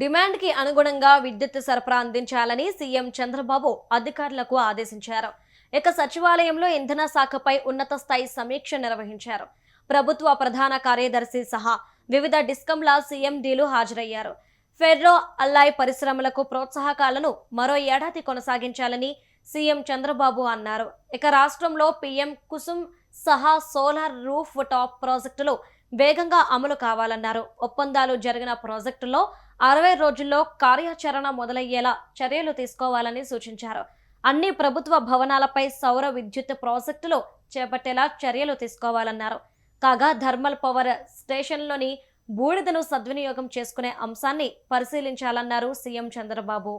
డిమాండ్కి అనుగుణంగా విద్యుత్ సరఫరా అందించాలని సీఎం చంద్రబాబు అధికారులకు ఆదేశించారు. ఇక సచివాలయంలో ఇంధన శాఖపై ఉన్నత స్థాయి సమీక్ష నిర్వహించారు. ప్రభుత్వ ప్రధాన కార్యదర్శి సహా వివిధ డిస్కంల సీఎండీలు హాజరయ్యారు. ఫెర్రో అల్లాయ్ పరిశ్రమలకు ప్రోత్సాహకాలను మరో ఏడాది కొనసాగించాలని సీఎం చంద్రబాబు అన్నారు. ఇక రాష్ట్రంలో పీఎం కుసుమ్ సహా సోలార్ రూఫ్ టాప్ ప్రాజెక్టులు వేగంగా అమలు కావాలన్నారు. ఒప్పందాలు జరిగిన ప్రాజెక్టులో అరవై రోజుల్లో కార్యాచరణ మొదలయ్యేలా చర్యలు తీసుకోవాలని సూచించారు. అన్ని ప్రభుత్వ భవనాలపై సౌర విద్యుత్ ప్రాజెక్టులు చేపట్టేలా చర్యలు తీసుకోవాలన్నారు. కాగా థర్మల్ పవర్ స్టేషన్లోని బూడిదను సద్వినియోగం చేసుకునే అంశాన్ని పరిశీలించాలన్నారు సీఎం చంద్రబాబు.